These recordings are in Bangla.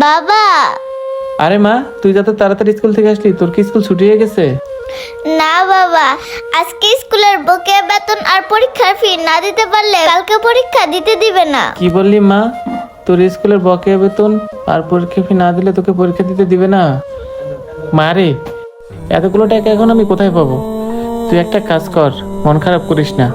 বাবা। আরে মা তুই যত তাড়াতাড়ি স্কুল থেকে আসলি তোর কি স্কুল ছুটি হয়ে গেছে? না বাবা আজকে স্কুলের বকে বেতন আর পরীক্ষার ফি না দিতে পারলে কালকে পরীক্ষা দিতে দিবে না। কি বললি মা? তোর স্কুলের বকেয়া বেতন আর পরীক্ষা ফি না দিলে তোকে পরীক্ষা দিতে দিবে না? মারে এতগুলো টাকা এখন আমি কোথায় পাবো? তুই একটা কাজ কর মন খারাপ করিস না।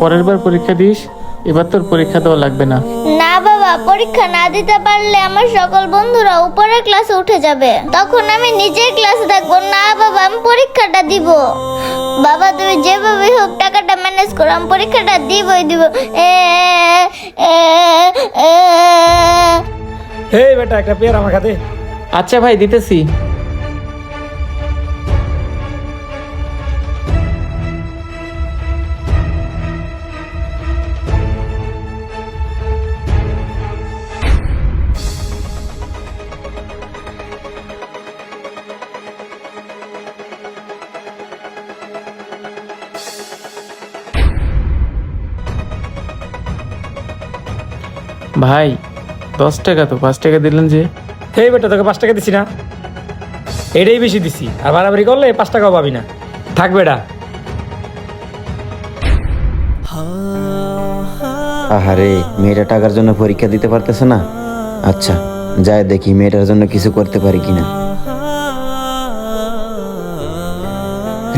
পরের বার পরীক্ষা দিস এবার তোর পরীক্ষা দেওয়া লাগবে না। না বাবা পরীক্ষা না দিতে পারলে আমার সকল বন্ধুরা উপরের ক্লাসে উঠে যাবে। তখন আমি নিজের ক্লাসে থাকব। না বাবা আমি পরীক্ষাটা দিব। বাবা তুমি যেভাবে হোক টাকাটা ম্যানেজ করো আমি পরীক্ষাটা দিবই দিব। এ এ, এ। হে বেটা একটা পেয়ার আমার খাতে আচ্ছা ভাই দিতেছি। ভাই দশ টাকা তো পাঁচ টাকা দিলেন যে। হে বেটা তোকে পাঁচ টাকা দিছি না। এটাই বেশি দিছি আর বাড়াবাড়ি করলে পাঁচ টাকাও পাবি না। থাক বেটা। আহারে মেয়েটা টাকার জন্য পরীক্ষা দিতে পারতেছে না? আচ্ছা যাই দেখি মেয়েটার জন্য কিছু করতে পারি কিনা।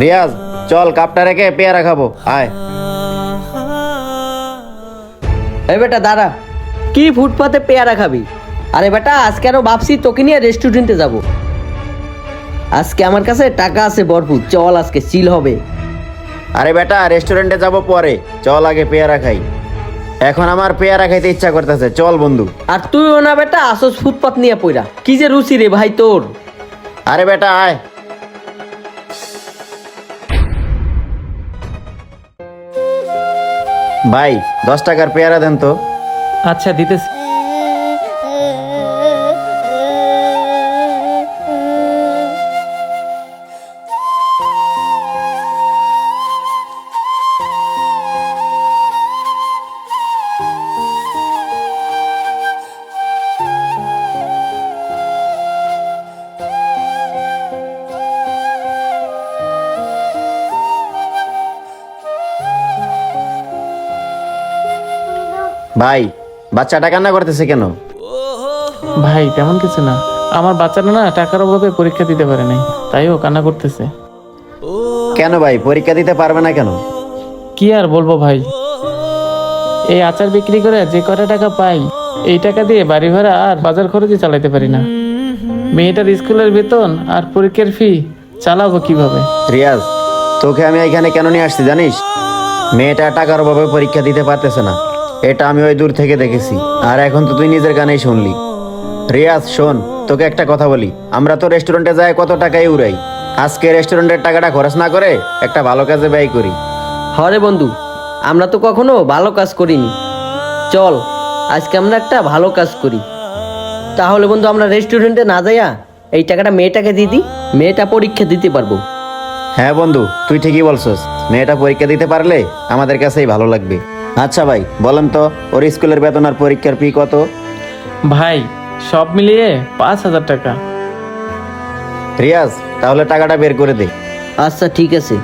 রিয়াজ চল কাপটা রেখে পেয়ারা খাব আয়। এই বেটা দাঁড়া। কি ফুটপাতে পেয়ারা খাবি? আরে বেটা আজকে আরও ভাবছি তোকে নিয়ে রেস্টুরেন্টে যাব। আজকে আমার কাছে টাকা আছে ভরপুর চল আজকে চিল হবে। আরে বেটা রেস্টুরেন্টে যাব পরে চল আগে পেয়ারা খাই। এখন আমার পেয়ারা খাইতে ইচ্ছা করতেছে চল বন্ধু। আর তুইও না বেটা আসস ফুটপাত নিয়ে পইরা। কি যে রুচি রে ভাই তোর। আরে বেটা আয়। ভাই দশ টাকার পেয়ারা দেন তো। আচ্ছা দিতেছি। ভাই বাচ্চাটা কান্না করতেছে কেন? ভাই তেমন কিছু না। আমার বাচ্চাটা না টাকার অভাবে পরীক্ষা দিতে পারে নাই তাই ও কান্না করতেছে। কেন ভাই পরীক্ষা দিতে পারবে না কেন? কি আর বলব ভাই? এই আচার বিক্রি করে যে কটা টাকা পাই এই টাকা দিয়ে বাড়ি ভাড়া আর বাজার খরচে চালাতে পারি না। মেয়েটার স্কুলের বেতন আর পরীক্ষার ফি চালাবো কীভাবে? রিয়াজ তোকে আমি এখানে কেন নিয়ে আসছি জানিস? মেয়েটা টাকার অভাবে পরীক্ষা দিতে পারতেছে না। এটা আমি ওই দূর থেকে দেখেছি। আর এখন তো তুই নিজের গানেই শুনলি। রিয়াজ শোন তোকে একটা কথা বলি। আমরা তো রেস্টুরেন্টে যাই কত টাকাই উড়াই। আজকে রেস্টুরেন্টের টাকাটা খরচ না করে একটা ভালো কাজে ব্যয় করি। হরে বন্ধু আমরা তো কখনো ভালো কাজ করিনি। চল আজকে আমরা একটা ভালো কাজ করি। তাহলে বন্ধু আমরা রেস্টুরেন্টে না যাইয়া এই টাকাটা মেয়েটাকে দিয়ে দিই মেয়েটা পরীক্ষা দিতে পারব। হ্যাঁ বন্ধু তুই ঠিকই বলছস। মেয়েটা পরীক্ষা দিতে পারলে আমাদের কাছেই ভালো লাগবে। আচ্ছা ভাই বলেন তো ওর স্কুলের বেতন আর পরীক্ষার ফি কত? ভাই সব মিলিয়ে পাঁচ হাজার টাকা। রিয়াজ তাহলে টাকাটা বের করে দে। আচ্ছা ঠিক আছে।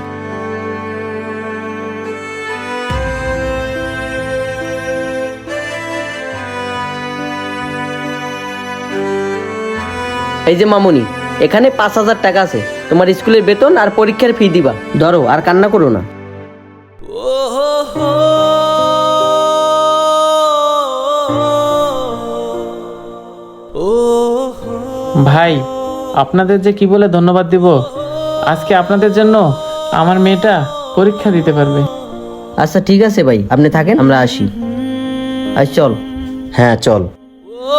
এই যে মামুনি এখানে পাঁচ হাজার টাকা আছে। তোমার স্কুলের বেতন আর পরীক্ষার ফি দিবা। ধরো আর কান্না করো না। ভাই আপনাদের যে কি বলে ধন্যবাদ দিব? আজকে আপনাদের জন্য আমার মেয়েটা পরীক্ষা দিতে পারবে। আচ্ছা ঠিক আছে ভাই। আপনি থাকেন আমরা আসি। আজ চল। হ্যাঁ চল। ও